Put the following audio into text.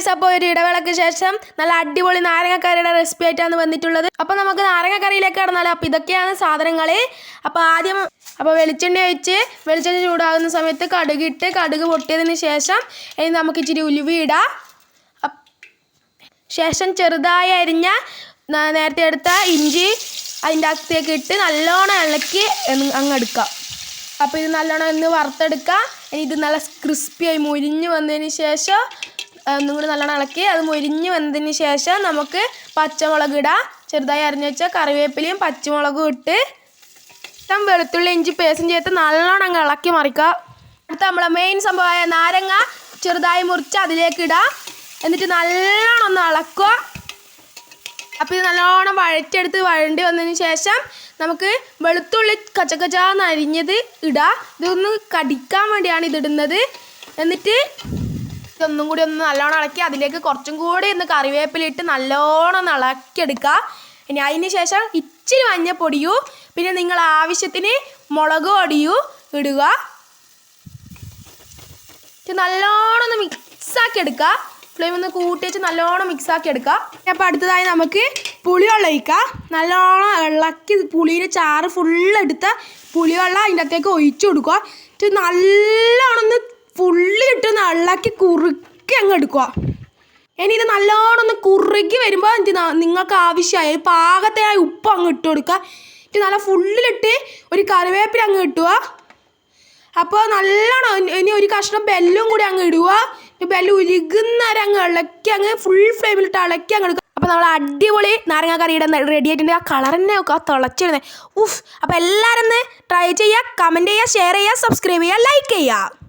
Guys അപ്പോൾ ഒരു ഇടവേളയ്ക്ക് ശേഷം നല്ല അടിപൊളി നാരങ്ങക്കറിയുടെ റെസിപ്പി ആയിട്ടാണ് വന്നിട്ടുള്ളത്. അപ്പോൾ നമുക്ക് നാരങ്ങക്കറിയിലേക്ക് കടന്നാലോ? അപ്പോൾ ഇതൊക്കെയാണ് സാധനങ്ങൾ അപ്പോൾ ആദ്യം അപ്പോൾ വെളിച്ചെണ്ണ ഒഴിച്ച് വെളിച്ചെണ്ണ ചൂടാകുന്ന സമയത്ത് കടുകിട്ട് കടുക് പൊട്ടിയതിന് ശേഷം ഇനി നമുക്ക് ഇച്ചിരി ഉലുവ ശേഷം ചെറുതായി അരിഞ്ഞ നേരത്തെ എടുത്ത ഇഞ്ചി അതിന്റെ അകത്തേക്ക് ഇട്ട് നല്ലോണം ഇളക്കി അങ്ങ് എടുക്കാം. അപ്പോൾ ഇത് നല്ലോണം ഒന്ന് വറുത്തെടുക്കാം. ഇനി ഇത് നല്ല ക്രിസ്പിയായി മുരിഞ്ഞ് വന്നതിന് ശേഷം ആ, ഒന്നും കൂടി നല്ലോണം ഇളക്കി അത് മുരിഞ്ഞ് വന്നതിന് ശേഷം നമുക്ക് പച്ചമുളക് ഇടാം. ചെറുതായി അരിഞ്ഞ് വെച്ച കറിവേപ്പിലയും പച്ചമുളകും ഇട്ട് ഇഷ്ടം വെളുത്തുള്ളി ഇഞ്ചി പേസ്റ്റും ചേർത്ത് നല്ലോണം അങ്ങ് ഇളക്കി മറിക്കുക. അടുത്ത നമ്മളെ മെയിൻ സംഭവമായ നാരങ്ങ ചെറുതായി മുറിച്ച് അതിലേക്ക് ഇടാം. എന്നിട്ട് നല്ലോണം ഒന്ന് ഇളക്കുക. അപ്പോൾ ഇത് നല്ലോണം വഴറ്റെടുത്ത് വഴണ്ടി വന്നതിന് ശേഷം നമുക്ക് വെളുത്തുള്ളി കച്ചക്കച്ചാന്ന് അരിഞ്ഞത് ഇടാം. ഇതൊന്ന് കടിക്കാൻ വേണ്ടിയാണ് ഇതിടുന്നത് എന്നിട്ട് ഇതൊന്നും കൂടി ഒന്ന് നല്ലോണം ഇളക്കി അതിലേക്ക് കുറച്ചും കൂടി ഒന്ന് കറിവേപ്പിലിട്ട് നല്ലോണം ഒന്ന് ഇളക്കിയെടുക്കുക. ഇനി അതിന് ശേഷം ഇച്ചിരി മഞ്ഞപ്പൊടിയൂ പിന്നെ നിങ്ങൾ ആവശ്യത്തിന് മുളക് പൊടിയൂ ഇടുക. നല്ലോണം ഒന്ന് മിക്സാക്കി എടുക്കുക. ഫ്ലെയിം ഒന്ന് കൂട്ടി വെച്ച് നല്ലോണം മിക്സാക്കി എടുക്കുക. അപ്പോൾ അടുത്തതായി നമുക്ക് പുളിവെള്ളം ഒഴിക്കാം. നല്ലോണം ഇളക്കി പുളിയുടെ ചാറ് ഫുള്ള് എടുത്ത് പുളിവെള്ളം അതിന്റെ അകത്തേക്ക് ഒഴിച്ചു കൊടുക്കുക. ഇത് നല്ലോണം ഒന്ന് ഫുള്ള് ഇട്ട് ഇളക്കി കുറുക്കി അങ്ങ് എടുക്കുക ഇനി ഇത് നല്ലോണം ഒന്ന് കുറുകി വരുമ്പോൾ ന- നിങ്ങൾക്ക് ആവശ്യമായ. പാകത്തിനായ ഉപ്പ് അങ്ങ് ഇട്ട് കൊടുക്കുക. എന്നിട്ട് നല്ല ഫുള്ളിലിട്ട് ഒരു കറിവേപ്പില അങ്ങ് കിട്ടുക അപ്പോൾ നല്ലോണം ഇനി- ഒരു കഷ്ണം ബെല്ലും കൂടി അങ്ങ് ഇടുക. ബെല്ല് ഉരുകുന്നവരെ അങ്ങ് ഇളക്കി അങ്ങ് ഫുൾ ഫ്ലെയിമിലിട്ട് ഇളക്കി അങ്ങ് എടുക്കുക. അപ്പോൾ നമ്മൾ അടിപൊളി നാരങ്ങ കറിയുടെ റെഡി ആയിട്ടുണ്ട്. ആ കളർ തന്നെ നോക്കുക ആ തിളച്ചിരുന്നത് ഉഫ്. അപ്പോൾ എല്ലാവരും ഒന്ന് ട്രൈ ചെയ്യുക കമന്റ് ചെയ്യുക ഷെയർ ചെയ്യുക സബ്സ്ക്രൈബ് ചെയ്യുക ലൈക്ക് ചെയ്യുക.